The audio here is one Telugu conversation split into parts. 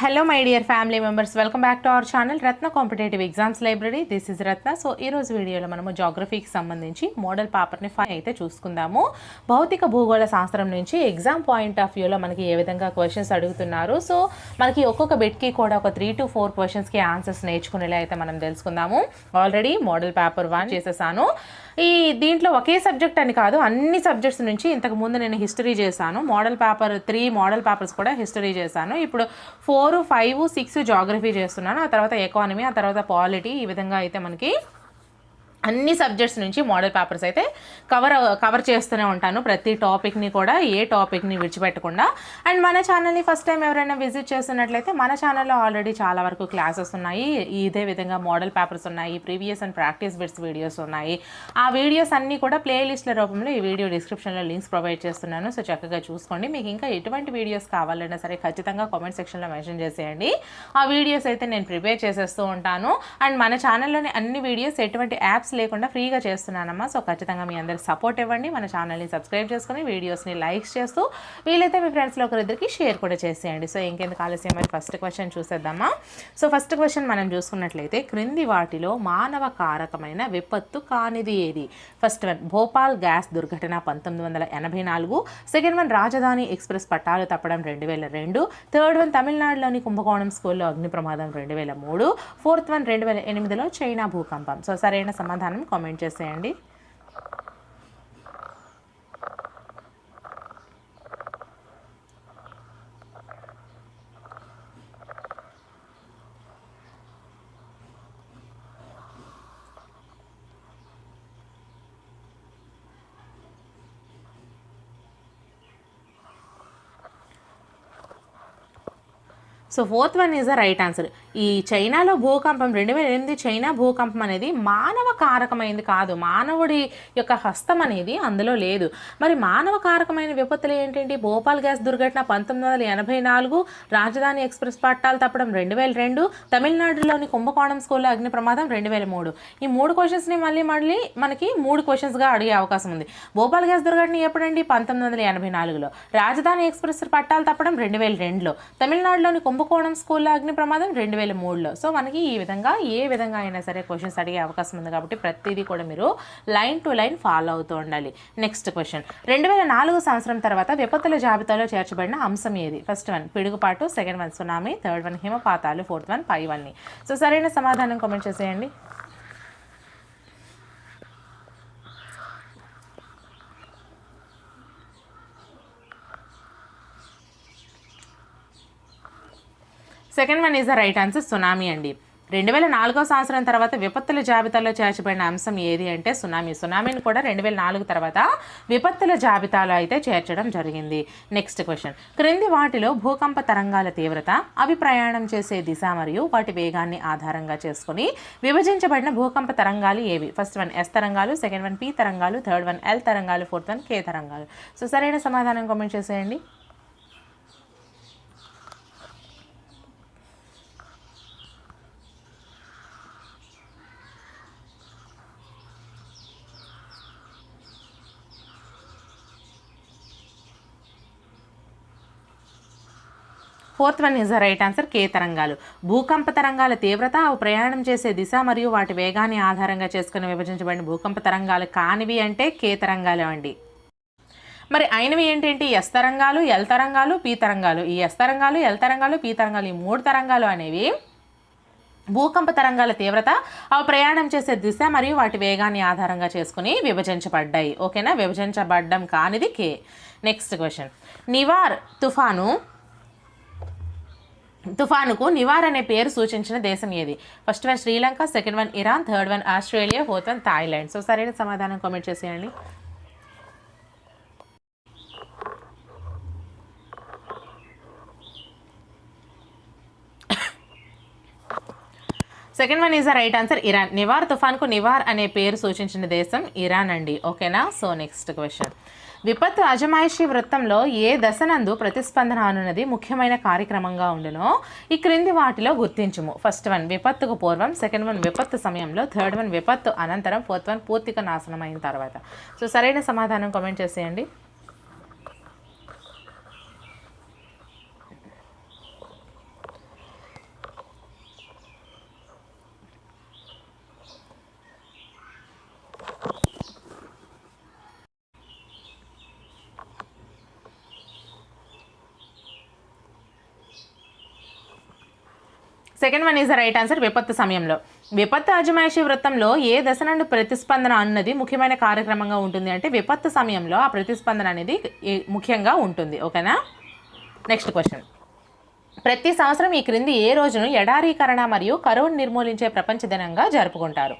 Hello my dear family members welcome back to our channel Ratna competitive exams library this is Ratna so ఈ రోజు వీడియోలో మనము జాగ్రఫీకి సంబంధించి మోడల్ పేపర్ని ఫైవ్ అయితే చూసుకుందాము. భౌతిక భూగోళ శాస్త్రం నుంచి ఎగ్జామ్ పాయింట్ ఆఫ్ వ్యూలో మనకి ఏ విధంగా క్వశ్చన్స్ అడుగుతున్నారు. సో మనకి ఒక్కొక్క బిట్కి కూడా ఒక త్రీ టు ఫోర్ క్వశ్చన్స్కి ఆన్సర్స్ నేర్చుకునేలా అయితే మనం తెలుసుకుందాము. ఆల్రెడీ మోడల్ పేపర్ వన్ చేసేసాను. ఈ దీంట్లో ఒకే సబ్జెక్ట్ అని కాదు అన్ని సబ్జెక్ట్స్ నుంచి ఇంతకు ముందు నేను హిస్టరీ చేశాను. Model paper three model papers కూడా హిస్టరీ చేశాను. ఇప్పుడు ఫోర్ ఫైవ్ సిక్స్ జాగ్రఫీ చేస్తున్నాను. ఆ తర్వాత ఎకానమీ ఆ తర్వాత పాలిటీ ఈ విధంగా అయితే మనకి అన్ని సబ్జెక్ట్స్ నుంచి మోడల్ పేపర్స్ అయితే కవర్ కవర్ చేస్తూనే ఉంటాను. ప్రతి టాపిక్ని కూడా ఏ టాపిక్ని విడిచిపెట్టకుండా. అండ్ మన ఛానల్ని ఫస్ట్ టైం ఎవరైనా విజిట్ చేస్తున్నట్లయితే మన ఛానల్లో ఆల్రెడీ చాలా వరకు క్లాసెస్ ఉన్నాయి. ఇదే విధంగా మోడల్ పేపర్స్ ఉన్నాయి previous and practice bits videos ఉన్నాయి. ఆ వీడియోస్ అన్నీ కూడా ప్లేలిస్ట్ల రూపంలో ఈ వీడియో డిస్క్రిప్షన్లో లింక్స్ ప్రొవైడ్ చేస్తున్నాను. సో చక్కగా చూసుకోండి. మీకు ఇంకా ఎటువంటి వీడియోస్ కావాలన్నా సరే ఖచ్చితంగా కామెంట్ సెక్షన్లో మెన్షన్ చేసేయండి. ఆ వీడియోస్ అయితే నేను ప్రిపేర్ చేసేస్తూ ఉంటాను. అండ్ మన ఛానల్లోని అన్ని వీడియోస్ ఎటువంటి యాప్స్ లేకుండా ఫ్రీగా చేస్తున్నానమ్మా. సో ఖచ్చితంగా మీ అందరికి సపోర్ట్ ఇవ్వండి. మన ఛానల్ని సబ్స్క్రైబ్ చేసుకొని వీడియోస్ని లైక్స్ చేస్తూ వీలైతే మీ ఫ్రెండ్స్లో ఒకరిద్దరికి షేర్ కూడా చేసేయండి. సో ఇంకెందుకు ఆలస్యం? మరి ఫస్ట్ క్వశ్చన్ చూసేద్దామా? సో ఫస్ట్ క్వశ్చన్ మనం చూసుకున్నట్లయితే క్రింది వాటిలో మానవ కారకమైన విపత్తు కానిది ఏది? ఫస్ట్ వన్ భోపాల్ గ్యాస్ దుర్ఘటన పంతొమ్మిది వందల ఎనభై నాలుగు. సెకండ్ వన్ రాజధాని ఎక్స్ప్రెస్ పట్టాలు తప్పడం రెండు వేల రెండు. థర్డ్ వన్ తమిళనాడులోని కుంభకోణం స్కూల్లో అగ్ని ప్రమాదం రెండు వేల మూడు. ఫోర్త్ వన్ రెండు వేల ఎనిమిదిలో చైనా భూకంపం. సో సరైన సమాధానం కామెంట్ చేసేయండి. So fourth one is the right answer ఈ చైనాలో భూకంపం రెండు వేల ఎనిమిది చైనా భూకంపం అనేది మానవ కారకమైంది కాదు. మానవుడి యొక్క హస్తం అనేది అందులో లేదు. మరి మానవ కారకమైన విపత్తులు ఏంటంటే భోపాల్ గ్యాస్ దుర్ఘటన పంతొమ్మిది వందల ఎనభై నాలుగు రాజధాని ఎక్స్ప్రెస్ పట్టాలు తప్పడం రెండు వేల రెండు తమిళనాడులోని కుంభకోణం స్కూల్లో అగ్ని ప్రమాదం రెండు వేల మూడు. ఈ మూడు క్వశ్చన్స్ని మళ్ళీ మళ్ళీ మనకి మూడు క్వశ్చన్స్గా అడిగే అవకాశం ఉంది. భోపాల్ గ్యాస్ దుర్ఘటన ఎప్పుడండి? పంతొమ్మిది వందల ఎనభై నాలుగులో. రాజధాని ఎక్స్ప్రెస్ పట్టాలు తప్పడం రెండు వేల రెండులో. తమిళనాడులోని కుంభకోణం స్కూల్లో అగ్ని ప్రమాదం రెండు వేల మూడులో. సో మనకి ఈ విధంగా ఏ విధంగా అయినా సరే క్వశ్చన్స్ అడిగే అవకాశం ఉంది కాబట్టి ప్రతిదీ కూడా మీరు లైన్ టు లైన్ ఫాలో అవుతూ ఉండాలి. నెక్స్ట్ క్వశ్చన్ రెండు వేల నాలుగు సంవత్సరం తర్వాత విపత్తుల జాబితాలో చేర్చబడిన అంశం ఏది? First one పిడుగుపాటు. Second one tsunami third one హిమపాతాలు. Fourth one పై వన్ని సో సరైన సమాధానం కామెంట్ చేసేయండి. Second one is the right answer tsunami అండి. రెండు వేల నాలుగో సంవత్సరం తర్వాత విపత్తుల జాబితాలో చేర్చబడిన అంశం ఏది అంటే సునామీ. సునామీని కూడా రెండు వేల నాలుగు తర్వాత విపత్తుల జాబితాలో అయితే చేర్చడం జరిగింది. నెక్స్ట్ క్వశ్చన్ క్రింది వాటిలో భూకంప తరంగాల తీవ్రత అవి ప్రయాణం చేసే దిశ మరియు వాటి వేగాన్ని ఆధారంగా చేసుకుని విభజించబడిన భూకంప తరంగాలు ఏవి? ఫస్ట్ వన్ ఎస్ తరంగాలు సెకండ్ వన్ పి తరంగాలు థర్డ్ వన్ ఎల్ తరంగాలు ఫోర్త్ వన్ కే తరంగాలు. సో సరైన సమాధానం కామెంట్ చేసేయండి. Fourth one is the right answer K తరంగాలు. భూకంప తరంగాల తీవ్రత అవి ప్రయాణం చేసే దిశ మరియు వాటి వేగాన్ని ఆధారంగా చేసుకుని విభజించబడిన భూకంప తరంగాలు కానివి అంటే కే తరంగాలు అండి. మరి అయినవి ఏంటంటే? ఎస్ తరంగాలు ఎల్ తరంగాలు పీ తరంగాలు. ఈ ఎస్ తరంగాలు ఎల్ తరంగాలు పీ తరంగాలు ఈ మూడు తరంగాలు అనేవి భూకంప తరంగాల తీవ్రత అవి ప్రయాణం చేసే దిశ మరియు వాటి వేగాన్ని ఆధారంగా చేసుకుని విభజించబడ్డాయి. ఓకేనా? విభజించబడ్డం కానిది కే. Next question. నివార్ తుఫాను తుఫానుకు నివారణ అనే పేరు సూచించిన దేశం ఏది? First one Sri Lanka second one Iran third one Australia fourth one Thailand so సరైన సమాధానం కామెంట్ చేసేయండి. Second one is the right answer Iran. Nivar తుఫాన్కు Nivar అనే పేరు సూచించిన దేశం ఇరాన్ అండి. ఓకేనా? So next question. విపత్తు అజమాయిషి వృత్తంలో ఏ దశనందు ప్రతిస్పందన అనున్నది ముఖ్యమైన కార్యక్రమంగా ఉండునో ఈ క్రింది వాటిలో గుర్తించుము. ఫస్ట్ వన్ విపత్తుకు పూర్వం. సెకండ్ వన్ విపత్తు సమయంలో. థర్డ్ వన్ విపత్తు అనంతరం. ఫోర్త్ వన్ పూర్తిగా నాశనం అయిన తర్వాత. సో సరైన సమాధానం కామెంట్ చేసేయండి. Second one is the right answer విపత్తు సమయంలో. విపత్తు అజమాయిషి వృత్తంలో ఏ దశ నుండి ప్రతిస్పందన అన్నది ముఖ్యమైన కార్యక్రమంగా ఉంటుంది అంటే విపత్తు సమయంలో ఆ ప్రతిస్పందన అనేది ముఖ్యంగా ఉంటుంది. ఓకేనా నెక్స్ట్ క్వశ్చన్ ప్రతి సంవత్సరం ఈ క్రింది ఏ రోజును ఎడారీకరణ మరియు కరువును నిర్మూలించే ప్రపంచ దినంగా జరుపుకుంటారు?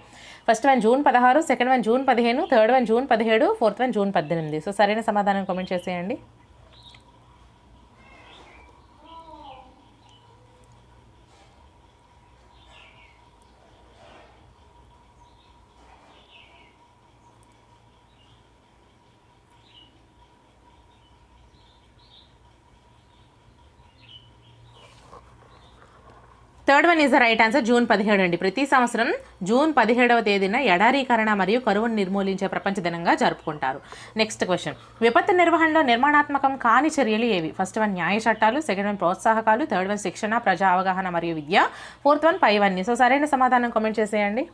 ఫస్ట్ వన్ జూన్ పదహారు సెకండ్ వన్ జూన్ పదిహేను థర్డ్ వన్ జూన్ పదిహేడు ఫోర్త్ వన్ జూన్ పద్దెనిమిది. సో సరైన సమాధానం కామెంట్ చేసేయండి. Third one is the right answer June పదిహేడు అండి. ప్రతి సంవత్సరం జూన్ పదిహేడవ తేదీన ఎడారీకరణ మరియు కరువును నిర్మూలించే ప్రపంచ దినంగా జరుపుకుంటారు. నెక్స్ట్ క్వశ్చన్ విపత్తు నిర్వహణలో నిర్మాణాత్మకం కాని చర్యలు ఏవి? ఫస్ట్ వన్ న్యాయ చట్టాలు. సెకండ్ వన్ ప్రోత్సాహకాలు. థర్డ్ వన్ శిక్షణ ప్రజా అవగాహన మరియు విద్య. ఫోర్త్ వన్ పైవన్నీ సో సరైన సమాధానం కామెంట్ చేసేయండి.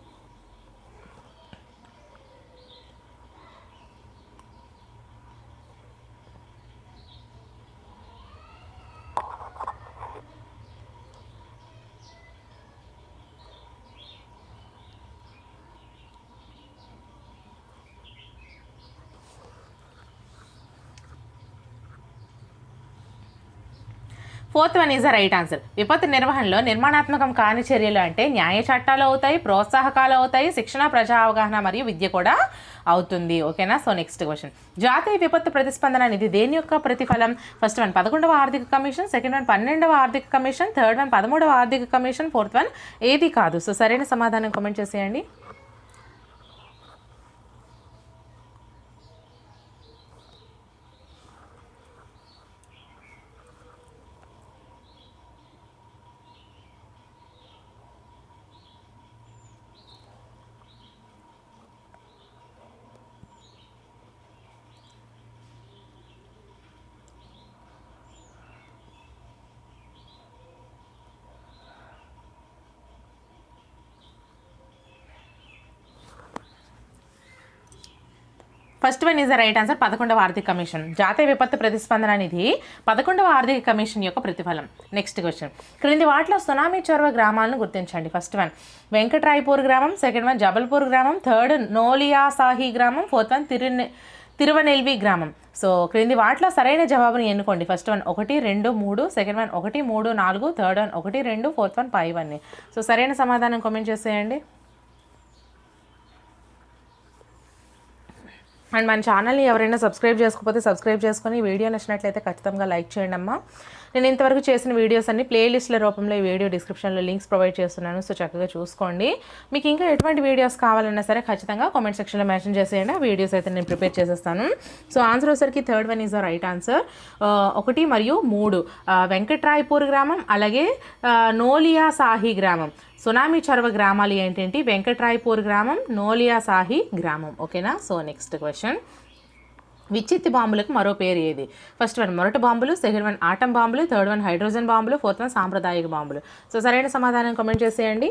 Fourth one is the right answer విపత్తు నిర్వహణలో నిర్మాణాత్మకం కాని చర్యలు అంటే న్యాయ చట్టాలు అవుతాయి ప్రోత్సాహకాలు అవుతాయి శిక్షణ ప్రజా అవగాహన మరియు విద్య కూడా అవుతుంది. ఓకేనా సో నెక్స్ట్ క్వశ్చన్ జాతీయ విపత్తు ప్రతిస్పందన అనేది దేని యొక్క ప్రతిఫలం? ఫస్ట్ వన్ పదకొండవ ఆర్థిక కమిషన్ సెకండ్ వన్ పన్నెండవ ఆర్థిక కమిషన్ థర్డ్ వన్ పదమూడవ ఆర్థిక కమిషన్ ఫోర్త్ వన్ ఏది కాదు. సో సరైన సమాధానం కామెంట్ చేసేయండి. First one is the right answer పదకొండవ ఆర్థిక కమిషన్. జాతీయ విపత్తు ప్రతిస్పందన నిధి పదకొండవ ఆర్థిక కమిషన్ యొక్క ప్రతిఫలం. నెక్స్ట్ క్వశ్చన్ క్రింది వాటిలో సునామీ చొరవ గ్రామాలను గుర్తించండి. ఫస్ట్ వన్ వెంకట్రాయపూర్ గ్రామం. సెకండ్ వన్ జబల్పూర్ గ్రామం. థర్డ్ నోలియాసాహి గ్రామం. ఫోర్త్ వన్ తిరునె తిరువనెల్వి గ్రామం. సో క్రింది వాటిలో సరైన జవాబుని ఎన్నుకోండి. ఫస్ట్ వన్ ఒకటి రెండు మూడు. సెకండ్ వన్ ఒకటి మూడు నాలుగు. థర్డ్ వన్ ఒకటి రెండు. ఫోర్త్ వన్ ఫైవ్ అన్ని సో సరైన సమాధానం కామెంట్ చేసేయండి. అండ్ మన ఛానల్ని ఎవరైనా సబ్స్క్రైబ్ చేసుకోకపోతే సబ్స్క్రైబ్ చేసుకొని వీడియో నచ్చినట్లయితే ఖచ్చితంగా లైక్ చేయండి అమ్మా నేను ఇంతవరకు చేసిన వీడియోస్ అన్ని ప్లేలిస్ట్ల రూపంలో ఈ వీడియో డిస్క్రిప్షన్లో లింక్స్ ప్రొవైడ్ చేస్తున్నాను. సో చక్కగా చూసుకోండి. మీకు ఇంకా ఎటువంటి వీడియోస్ కావాలన్నా సరే ఖచ్చితంగా కామెంట్ సెక్షన్లో మెన్షన్ చేసేయండి. ఆ వీడియోస్ అయితే నేను ప్రిపేర్ చేసేస్తాను. సో ఆన్సర్ వచ్చేసరికి third one is the right answer ఒకటి మరియు మూడు. వెంకట్రాయపూర్ గ్రామం అలాగే నోలియా సాహి గ్రామం. సునామీ చర్వ గ్రామాలు ఏంటంటే వెంకట్రాయపూర్ గ్రామం నోలియా సాహి గ్రామం ఓకేనా సో నెక్స్ట్ క్వశ్చన్ విచ్చిత్తి బాంబులకు మరో పేరు ఏది? ఫస్ట్ వన్ మొరటి బాంబులు సెకండ్ వన్ ఆటం బాంబులు థర్డ్ వన్ హైడ్రోజన్ బాంబులు ఫోర్త్ వన్ సాంప్రదాయక బాంబులు. సో సరైన సమాధానం కామెంట్ చేసేయండి.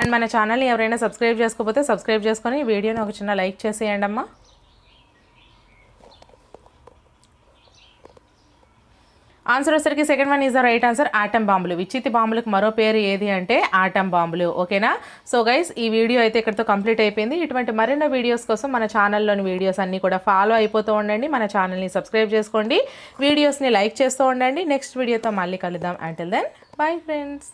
అండ్ మన ఛానల్ని ఎవరైనా సబ్స్క్రైబ్ చేసుకోకపోతే సబ్స్క్రైబ్ చేసుకొని వీడియోని ఒక చిన్న లైక్ చేసేయండి అమ్మా ఆన్సర్ వచ్చరికి second one is the right answer atom బాంబులు విచితి బాంబులకు మరో పేరు ఏది అంటే ఆటం బాంబులు ఓకేనా సో గైస్ ఈ వీడియో అయితే ఇక్కడితో కంప్లీట్ అయిపోయింది. ఇటువంటి మరెన్నో వీడియోస్ కోసం మన ఛానల్లోని వీడియోస్ అన్నీ కూడా ఫాలో అయిపోతూ ఉండండి. మన ఛానల్ని సబ్స్క్రైబ్ చేసుకోండి. వీడియోస్ని లైక్ చేస్తూ ఉండండి. నెక్స్ట్ వీడియోతో మళ్ళీ కలుద్దాం. Until then bye friends